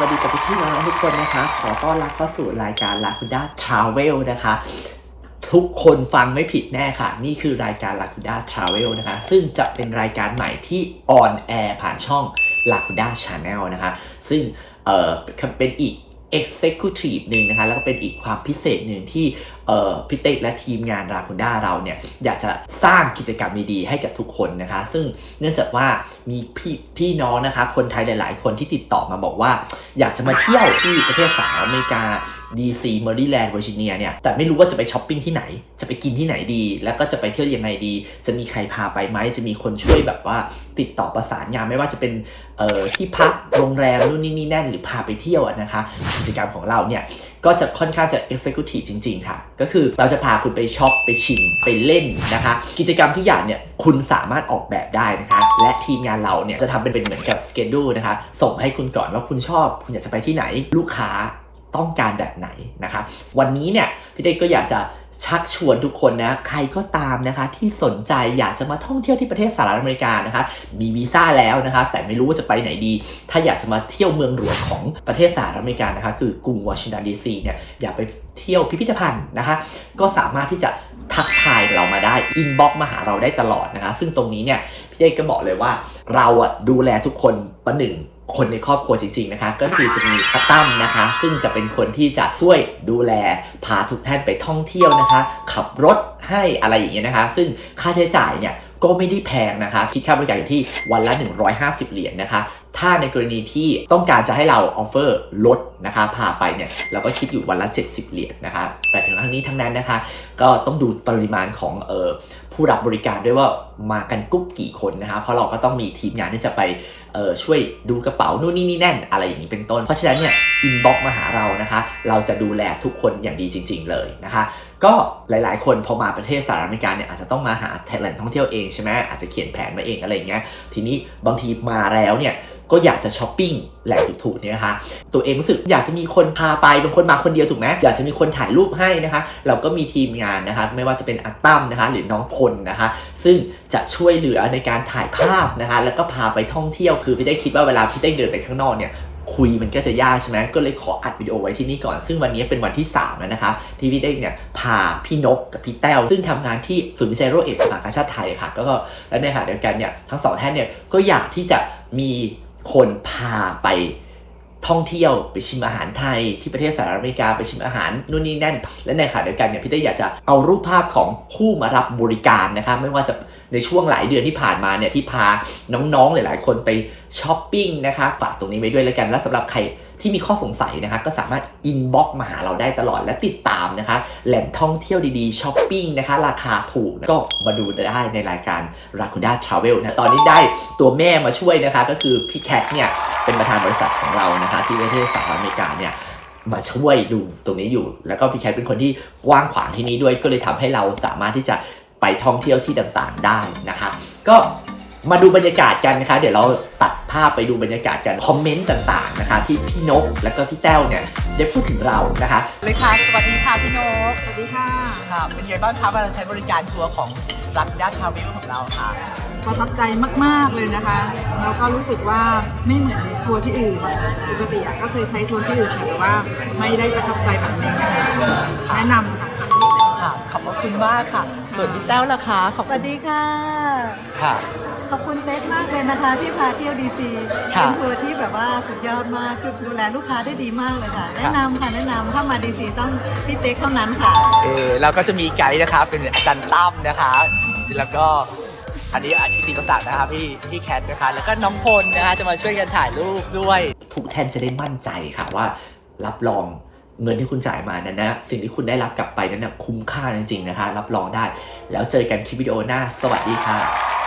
สวัสดีกับพี่น้องทุกคนนะคะ ขอต้อนรับเข้าสู่รายการ l a c u d a Travel นะคะ ทุกคนฟังไม่ผิดแน่ค่ะ นี่คือรายการ l a c u d a Travel นะคะ ซึ่งจะเป็นรายการใหม่ที่ออนแอร์ผ่านช่อง l a c u d a Channel นะคะ ซึ่งเออเป็นอีก Executive หนึ่งนะคะแล้วก็เป็นอีกความพิเศษหนึ่งที่พี่เต็กและทีมงานราคุด้าเราเนี่ยอยากจะสร้างกิจกรรมดีๆให้กับทุกคนนะคะ ซึ่งเนื่องจากว่ามีพี่พี่น้องนะคะ คนไทยหลาย ๆ คนที่ติดต่อมาบอกว่า อยากจะมาเที่ยวที่ประเทศสหรัฐอเมริกา DC เมอริแลนด์เวอร์จิเนียเนี่ย แต่ไม่รู้ว่าจะไปช้อปปิ้งที่ไหน จะไปกินที่ไหนดี แล้วก็จะไปเที่ยวยังไงดี จะมีใครพาไปไหม จะมีคนช่วยแบบว่าติดต่อประสานงานไม่ว่าจะเป็นเอ่อที่พักโรงแรมนู่นนี่นี่นั่นหรือพาไปเที่ยวนะคะกิจกรรมของเราเนี่ยก็จะค่อนข้างจะ executive จริง ๆ ค่ะ ก็คือเราจะพาคุณไปช็อป ไปชิม ไปเล่นนะคะ กิจกรรมทุกอย่างเนี่ยคุณสามารถออกแบบได้นะคะ และทีมงานเราเนี่ยจะทำเป็นเป็นเหมือนกับ schedule นะคะ ส่งให้คุณก่อนว่าคุณชอบ คุณอยากจะไปที่ไหนลูกค้า ต้องการแบบไหนนะคะวันนี้เนี่ยพี่เต้ก็อยากจะชักชวนทุกคนนะใครก็ตามนะคะที่สนใจอยากจะมาท่องเที่ยวที่ประเทศสหรัฐอเมริกานะคะมีวีซ่าแล้วนะคะแต่ไม่รู้ว่าจะไปไหนดี ถ้าอยากจะมาเที่ยวเมืองหลวงของประเทศสหรัฐอเมริกานะคะคือกรุงวอชิงตันดีซีเนี่ยอยากไปเที่ยวพิพิธภัณฑ์นะคะ ก็สามารถที่จะทักทายเรามาได้อินบ็อกมาหาเราได้ตลอดนะคะ ซึ่งตรงนี้เนี่ยพี่เอกก็บอกเลยว่าเราอะดูแลทุกคนประหนึ่ง คนในครอบครัวจริงๆนะคะก็คือจะมีพระตั้มนะคะ ซึ่งจะเป็นคนที่จะช่วยดูแลพาทุกท่านไปท่องเที่ยวนะคะ ขับรถให้อะไรอย่างเงี้ยนะคะ ซึ่งค่าใช้จ่ายเนี่ย ก็ไม่ได้แพงนะคะ คิดค่าบริการอยู่ที่วันละ 150 เหรียญนะคะ ถ้าในกรณีที่ต้องการจะให้เราออฟเฟอร์ลดนะคะพาไปเนี่ยเราก็คิดอยู่วันละ 70 เหรียญนะคะ แต่ถึงทั้งนี้ทั้งนั้นนะคะ ก็ต้องดูปริมาณของเอ่อผู้รับบริการด้วยว่ามากันกรุ๊ปกี่คนนะคะ เพราะเราก็ต้องมีทีมงานที่จะไปเอ่อช่วยดูกระเป๋านู่นนี่นี่แน่น อะไรอย่างนี้เป็นต้น เพราะฉะนั้นเนี่ยอินบ็อกมาหาเรานะคะ เราจะดูแลทุกคนอย่างดีจริง ๆ เลยนะคะ ก็หลาย ๆ คนพอมาประเทศสหรัฐอเมริกาเนี่ยอาจจะต้องมาหาแหล่งท่องเที่ยวเองใช่ไหมอาจจะเขียนแผนมาเองอะไรอย่างเงี้ยทีนี้บางทีมาแล้วเนี่ยก็อยากจะช้อปปิ้งแหล่งถูกๆเนี่ยนะคะตัวเองรู้สึกอยากจะมีคนพาไปบางคนมาคนเดียวถูกไหมอยากจะมีคนถ่ายรูปให้นะคะ เราก็มีทีมงานนะคะ ไม่ว่าจะเป็นอัตตั้มนะคะ หรือน้องพลนะคะ ซึ่งจะช่วยเหลือในการถ่ายภาพนะคะ แล้วก็พาไปท่องเที่ยวคือพี่ได้คิดว่าเวลาพี่ได้เดินไปข้างนอกเนี่ย คุยมันก็จะยากใช่ไหมก็เลยขออัดวิดีโอไว้ที่นี่ก่อน ซึ่งวันนี้เป็นวันที่3แล้วนะคะที่พี่เด้งเนี่ยพาพี่นกกับพี่แต้วซึ่งทำงานที่ศูนย์วิจัยโรคเอดส์สภากาชาติไทยค่ะก็และในขณะเดียวกันเนี่ยทั้งสองท่านเนี่ยก็อยากที่จะมีคนพาไปท่องเที่ยวไปชิมอาหารไทยที่ประเทศสหรัฐอเมริกาไปชิมอาหารนู่นนี่นั่น และในขณะเดียวกันเนี่ยพี่เต้อยากจะเอารูปภาพของผู้มารับบริการนะคะไม่ว่าจะในช่วงหลายเดือนที่ผ่านมาเนี่ยที่พาน้องๆหลาย ๆ คนไปช้อปปิ้งนะคะฝากตรงนี้ไว้ด้วยแล้วกัน และสำหรับใครที่มีข้อสงสัยนะคะก็สามารถอินบ็อกมาหาเราได้ตลอดและติดตามนะคะ แหล่งท่องเที่ยวดีๆช้อปปิ้งนะคะ ราคาถูกนะก็มาดูได้ในรายการ r a k u d a Travel นะตอนนี้ได้ตัวแม่มาช่วยนะคะ ก็คือพี่แคทเนี่ยเป็นประธานบริษัทของเรานะคะ ที่ประเทศสหรัฐอเมริกาเนี่ยมาช่วยดูตรงนี้อยู่ แล้วก็พี่แคทเป็นคนที่กว้างขวางที่นี้ด้วยก็เลยทำให้เราสามารถที่จะไปท่องเที่ยวที่ต่างๆได้นะคะ ก็ มาดูบรรยากาศกันนะคะ เดี๋ยวเราตัดภาพไปดูบรรยากาศกัน คอมเมนต์ต่างๆนะคะ ที่พี่นกแล้วก็พี่แต้วเนี่ยได้พูดถึงเรานะคะ เลยค่ะสวัสดีค่ะพี่นกสวัสดีค่ะค่ะเป็นไงบ้างคะเวลาใช้บริการทัวร์ของรักย่าชาวิลของเราค่ะประทับใจมากๆเลยนะคะแล้วก็รู้สึกว่าไม่เหมือนทัวร์ที่อื่นปกติอะก็เคยใช้ทัวร์ที่อื่นค่ะแต่ว่าไม่ได้ประทับใจแบบนี้นะคะแนะนำค่ะค่ะขอบพระคุณมากค่ะ ส่วนพี่แต้วล่ะคะขอบสคุวัณสดีค่ะค่ะ ขอบคุณเต๊กมากเลยนะคะ ที่พาเที่ยวดีซีค่ะเป็นทัวร์ที่แบบว่าสุดยอดมากคือดูแลลูกค้าได้ดีมากเลยค่ะ แนะนำค่ะแนะนำถ้ามาดีซีต้องพี่เต๊กเท่านั้นค่ะ เออเราก็จะมีไกด์นะคะเป็นอาจารย์ตั้มนะคะ แล้วก็อันนี้อาทิติประสาทนะคะพี่พี่แคทนะคะ แล้วก็น้องพลนะคะจะมาช่วยกันถ่ายรูปด้วย ทุกท่านจะได้มั่นใจค่ะว่ารับรองเงินที่คุณจ่ายมานั้นนะสิ่งที่คุณได้รับกลับไปนั้นนะคุ้มค่าจริงๆนะคะ รับรองได้ แล้วเจอกันคลิปวิดีโอหน้า สวัสดีค่ะ